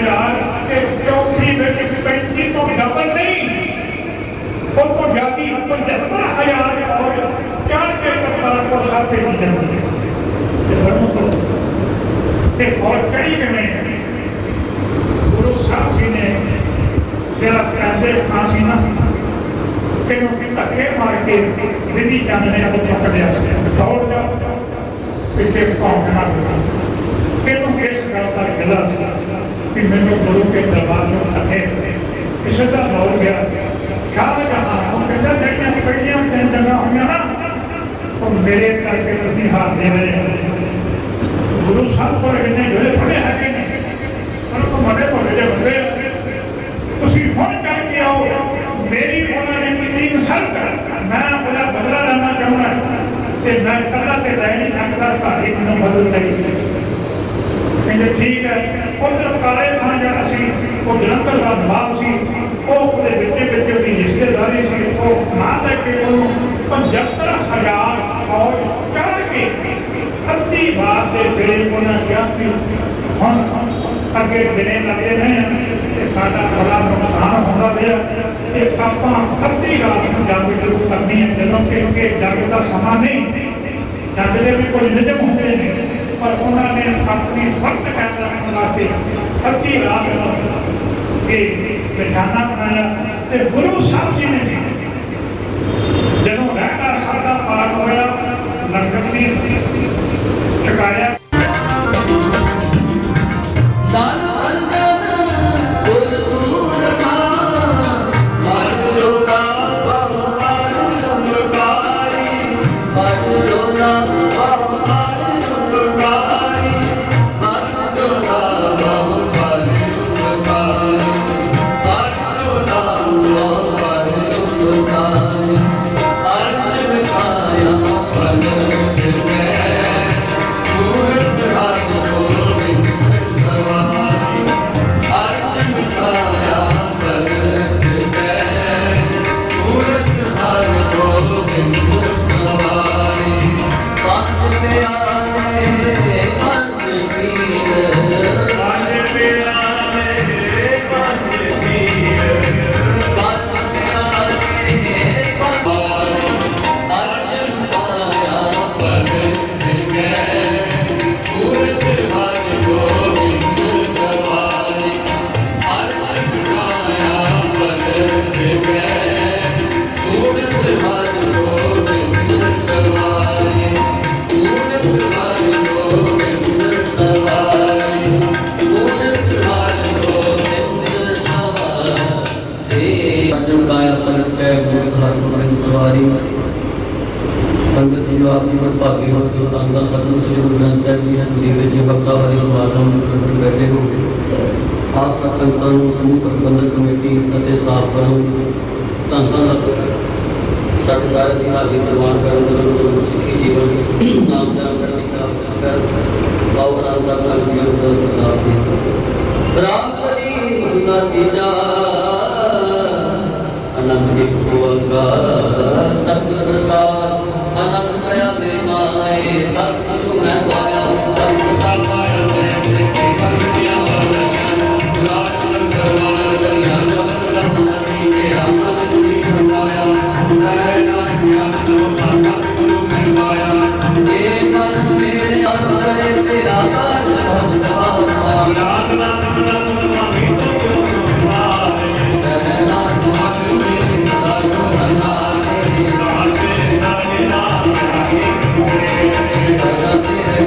35000 ਤੇ ਚੌਥੀ ਵਿੱਚ 35 ਤੋਂ ਡਬਲ ਨਹੀਂ ਉਹ ਤੋਂ ਜ਼ਿਆਦੀ 75000 ਫੌਜ ਚੜ ਕੇ ਕਰਤਾਰਪੁਰ ਸਾਹਿਬ ਤੇ ਨਹੀਂ ਜਾਂਦੀ ਤੇ ਤੁਹਾਨੂੰ ਤੋਂ ਤੇ ਫੌਜ ਚੜੀ ਕਿਵੇਂ ਗੁਰੂ ਸਾਹਿਬ ਜੀ ਨੇ ਜਿਹੜਾ ਕਹਿੰਦੇ ਫਾਂਸੀ ਨਾ ਕਿਨੂੰ ਕਿ ਧੱਕੇ ਮਾਰ ਕੇ ਦਿੱਲੀ ਚੰਦ ਨੇ ਉਹ ਚੱਕ ਲਿਆ ਸੀ ਦੌੜ ਮੈਨੂੰ ਗੁਰੂ ਕੇ ਦਰਬਾਰ ਨੂੰ ਧੱਕੇ ਕਿਸੇ ਦਾ ਦੌੜ ਗਿਆ। ਸ਼ਾਹ ਜਹਾਂ ਉਹ ਕਹਿੰਦਾ ਜਿਹੜੀਆਂ ਪਹਿਲੀਆਂ ਤਿੰਨ ਜਗ੍ਹਾ ਹੋਈਆਂ ਨਾ। ਉਹ ਮੇਰੇ ਕਰਕੇ ਅਸੀਂ ਹਾਰ ਰਹੇ ਗੁਰੂ ਸਾਹਿਬ ਕੋਲ ਇੰਨੇ ਜਿਹੜੇ ਫੜੇ ਹੈਗੇ ਨੇ, ਉਹਨਾਂ ਨੂੰ ਮੜੇ ਭੋਲੇ ਜਿਹੇ ਬੰਦੇ ਤੁਸੀਂ ਹੁਣ ਕਰਕੇ ਆਓ, ਮੇਰੀ ਉਹਨਾਂ ਨੇ ਕੀਤੀ ਇਨਸਲਟ। ਮੈਂ ਉਹਦਾ ਬਦਲਾ ਲੈਣਾ ਚਾਹੁੰਦਾ। ਤੇ ਮੈਂ ਕੱਲਾ ਤੇ ਰਹਿ ਨਹੀਂ ਸਕਦਾ ਤੁਹਾਡੀ ਮੈਨੂੰ ਬਦਲ ਲਈ ਕਹਿੰਦੇ ਠੀਕ ਹੈ ਉਧਰ ਕਾਲੇ ਖਾਨ ਜਿਹੜਾ ਸੀ ਉਹ ਜਲੰਧਰ ਦਾ ਨਵਾਬ ਸੀ, ਉਹ ਉਹਦੇ ਵਿੱਚ ਵਿੱਚ ਉਹਦੀ ਰਿਸ਼ਤੇਦਾਰੀ ਸੀ, ਉਹ ਨਾ ਲੈ ਕੇ ਉਹਨੂੰ 75000 ਫੌਜ ਚੜ ਕੇ ਅੱਧੀ ਬਾਤ ਦੇ ਵੇਲੇ ਉਹਨਾਂ ਕਿਹਾ ਕਿ ਹੁਣ ਅੱਗੇ ਦਿਨੇ ਲੱਗੇ ਨੇ ਤੇ ਸਾਡਾ ਬੜਾ ਨੁਕਸਾਨ ਹੁੰਦਾ ਪਿਆ। ਤੇ ਆਪਾਂ ਅੱਧੀ ਰਾਤ ਨੂੰ ਜੰਗ ਸ਼ੁਰੂ ਕਰਨੀ ਹੈ, ਜਦੋਂ ਕਿ ਕਿ ਦਾ ਸਮਾਂ ਨਹੀਂ, ਜਗ ਦੇ ਵੀ ਕੋਈ ਨਿਯਮ ਹੁੰਦੇ ਨੇ। ਪਰ ਉਹਨਾਂ ਨੇ ਆਪਣੀ ਫਰਜ਼ ਕਾਇਮ ਰੱਖਣ ਵਾਸਤੇ ਅੱਧੀ ਰਾਤ ਨੂੰ ਨਿਸ਼ਾਨਾ ਬਣਾਇਆ ਤੇ ਗੁਰੂ ਸਾਹਿਬ ਜੀ ਨੇ ਜਦੋਂ ਵਹਿਕਾ ਸਾਹਿਬ ਦਾ ਪਾਠ ਹੋਇਆ ਲੰਗਰ ਦੀ ਚੁਕਾਇਆ। ਗੋਬਿੰਦ ਸਵਾਰੀ ਸੰਗਤ ਜੀ ਆਪ ਜੀ ਨੂੰ ਭਾਗੀ ਹੋ ਜੋ ਤਾਂ ਤਾਂ ਸਤਿਗੁਰੂ ਸ੍ਰੀ ਗੁਰੂ ਗ੍ਰੰਥ ਸਾਹਿਬ ਜੀ ਦੀ ਵਿੱਚ ਵਕਤਾ ਵਾਲੀ ਸਮਾਗਮ ਵਿੱਚ ਬੈਠੇ ਹੋ ਆਪ ਸਭ ਸੰਗਤਾਂ ਨੂੰ ਸਮੂਹ ਪ੍ਰਬੰਧਕ ਕਮੇਟੀ ਅਤੇ ਸਟਾਫ ਵੱਲੋਂ ਤਾਂ ਤਾਂ ਸਤਿਗੁਰੂ ਸਾਡੇ ਸਾਰੇ ਦੀ ਹਾਜ਼ਰੀ ਪ੍ਰਵਾਨ ਕਰਨ ਦਾ ਗੁਰੂ ਸਿੱਖੀ ਜੀਵਨ ਨਾਮ ਦਾ ਚੜ੍ਹਦੀ ਕਲਾ ਕਰ ਆਓ ਰਾਮ ਸਾਹਿਬ ਨਾਲ ਜੀ ਦਾ ਅਰਦਾਸ ਦੀ ਰਾਮ ਕਰੀ ਮਹਲਾ ਤੀਜਾ ਅਨੰਦ ਦੀ ਭੋਗਾ ਸਤਿਗੁਰ ਪ੍ਰਸਾਦ ਅਨੰਦ